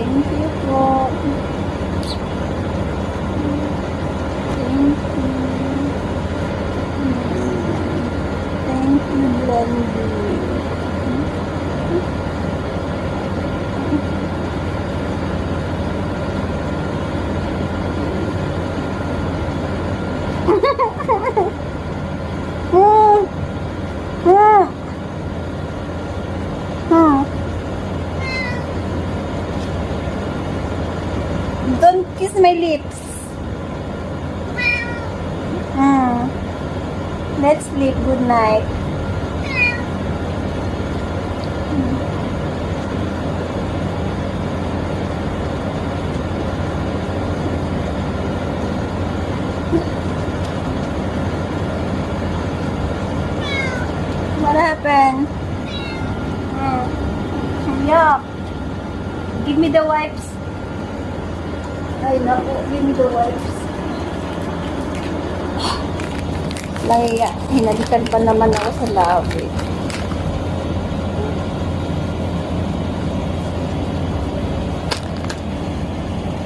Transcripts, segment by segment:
kính tiếp vô. Let's sleep. Good night. What happened? Hmm. Yup. Give me the wipes. Ay, naku. Give me the wipes. Lahiya. Hinalikan pa naman ako sa labi.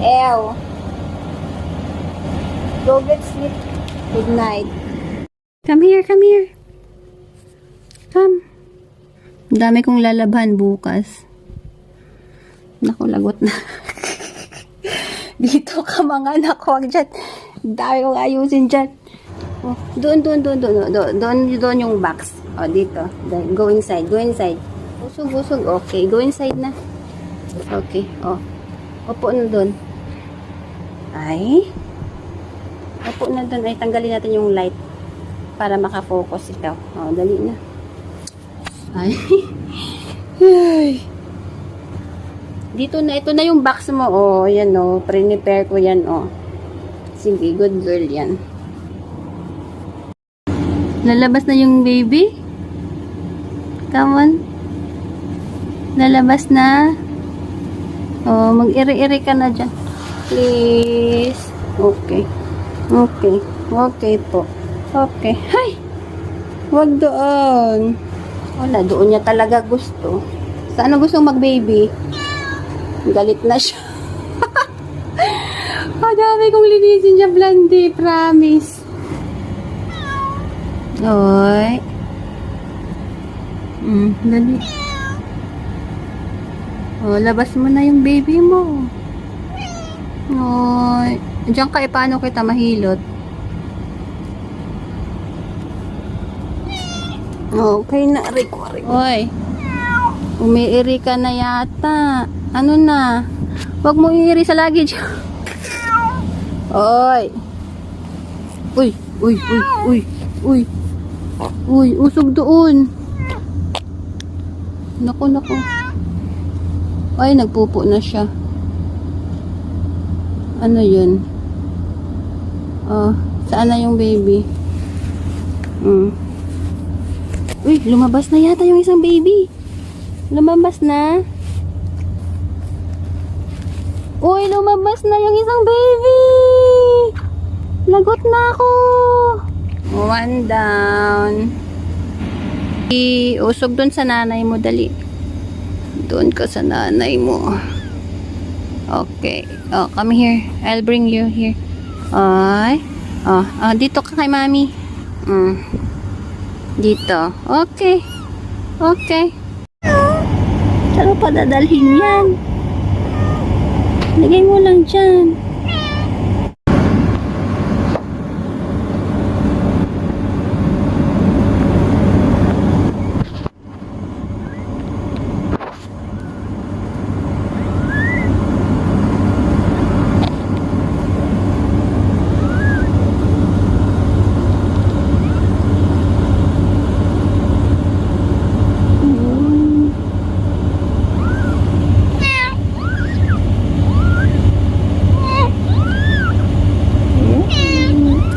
Ew. Go get sleep. Good night. Come here, come here. Come. Dami kong lalaban bukas. Naku, lagot na. Dito ka mga anak, huwag dyan. Dami kong ayusin dyan. Oh, doon, doon, doon, doon, doon, doon, doon yung box. Oh, dito. Go inside, go inside. Busog, busog. Okay, go inside na. Okay, oh. Opo na doon. Ay. Opo na doon. Ay, tanggalin natin yung light para makafocus ikaw. Oh, dali na. Ay. Ay. Dito na, ito na yung box mo. Oh, yan oh. Prepare ko yan oh. Sige, good girl yan. Lalabas na yung baby? Come on. Lalabas na. Oh, mag-iri-iri ka na dyan. Please. Okay. Okay. Okay po. Okay. Hay! Huwag doon. Wala, doon niya talaga gusto. Saan gusto mag-baby? Galit na siya. Ang dami kong linisin niya, Blondie. Promise. Oy. Mm, dali. Oh, labas mo na yung baby mo. Oy. Diyan ka, eh, paano kita mahilot? Okay na, Rico. Oy. Umiiri ka na yata. Ano na? Huwag mo iiri sa luggage. Oy. Uy, uy, uy, uy, uy. Uy, usog doon. Naku, naku. Ay, nagpupo na siya. Ano yun? Oh, saan na yung baby? Hmm. Uy, lumabas na yata yung isang baby. Lumabas na. Uy, lumabas na yung isang baby. Lagot na ako. One down. I usog doon sa nanay mo, dali. Doon ka sa nanay mo. Okay. Oh, come here. I'll bring you here. Ay. Oh, oh dito ka kay mami. Mm. Dito. Okay. Okay. Saan pa dadalhin yan? Lagay mo lang dyan.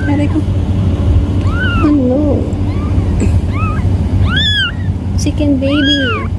Aray ko. Oh no. Chicken baby.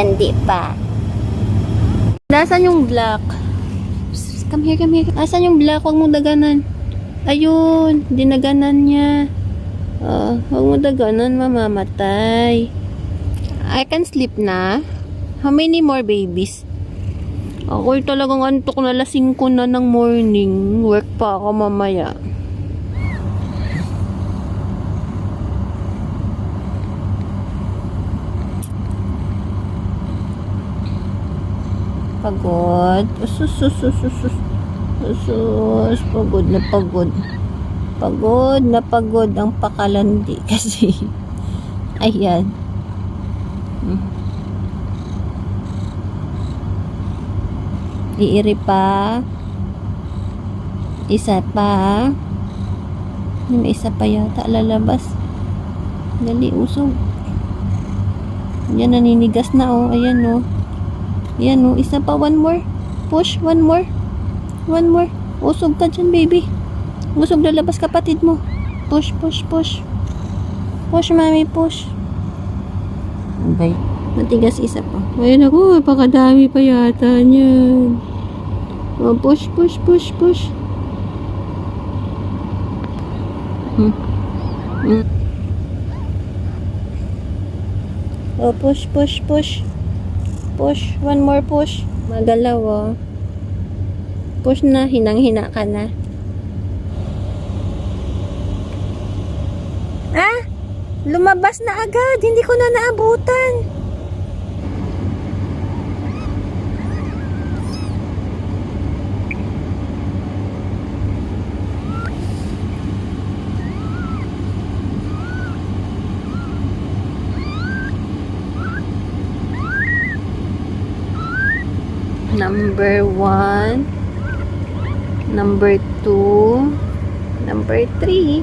Singgilan di pa. Nasaan yung black? Come here, come here. Asan yung black? Huwag mo daganan. Ayun, dinaganan niya. Oh, huwag mo daganan, mamamatay. I can sleep na. How many more babies? Ako'y talagang antok na lasing ko na ng morning. Work pa ako mamaya. Pagod. Usus, usus, usus. Usus. Pagod na pagod. Pagod na pagod ang pakalandi kasi. Ayan. Hmm. Iiri pa. Isa pa. May isa pa yata lalabas. Dali, usog. Yan, naninigas na oh. Ayan oh. Ayan oh. Isa pa, one more. Push, one more. One more. Usog ka dyan, baby. Usog lalabas kapatid mo. Push, push, push. Push, mami, push. Abay. Matigas isa pa. Ayun ako, pakadami pa yata niyan. Oh, push, push, push, push. Hmm. Hmm. Oh, push, push, push. Push. One more push. Magalaw, oh. Push na. Hinang-hina ka na. Ah! Lumabas na agad. Hindi ko na naabutan. Number one. Number two. Number three.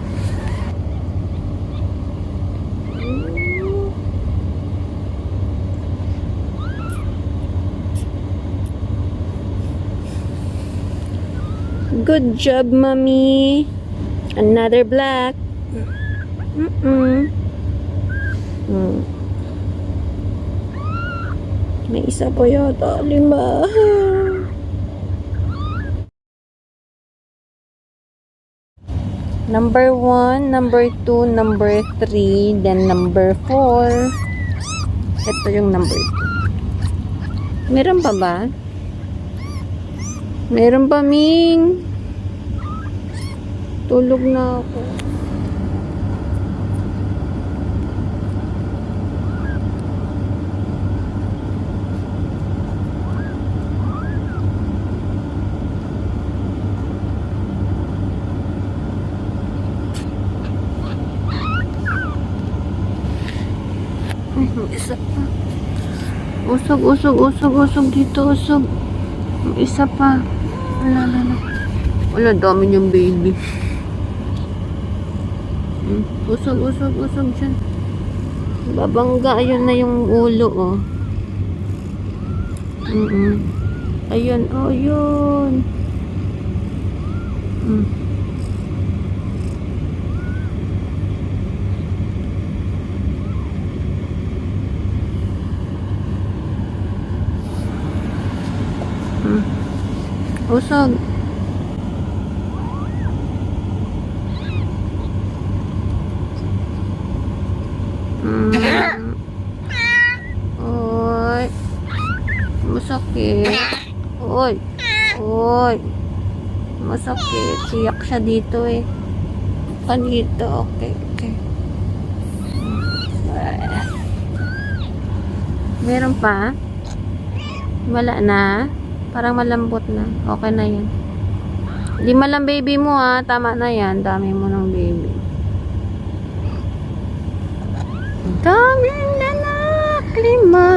Good job, mommy. Another black. Mm-mm. Mm. May isa pa yata. Lima. Number one, number two, number three, then number four. Ito yung number two. Meron pa ba? Meron pa, Ming. Tulog na ako. Isa pa. Usog, usog, usog, usog dito, usog. Isa pa. Wala, wala, wala. Wala, dami niyang baby. Hmm, Usog, usog, usog dyan. Babangga, ayun na yung ulo, oh. Mm -mm. Ayun, oh, yun. Mm. Usog. Mm. Oy. Masakit. Oy. Oy. Masakit. Siyak siya dito eh. Pa dito. Okay, okay. Meron pa? Wala na? Parang malambot na. Okay na yan. Lima lang baby mo ha. Tama na yan. Dami mo ng baby. Daming nanak. Lima.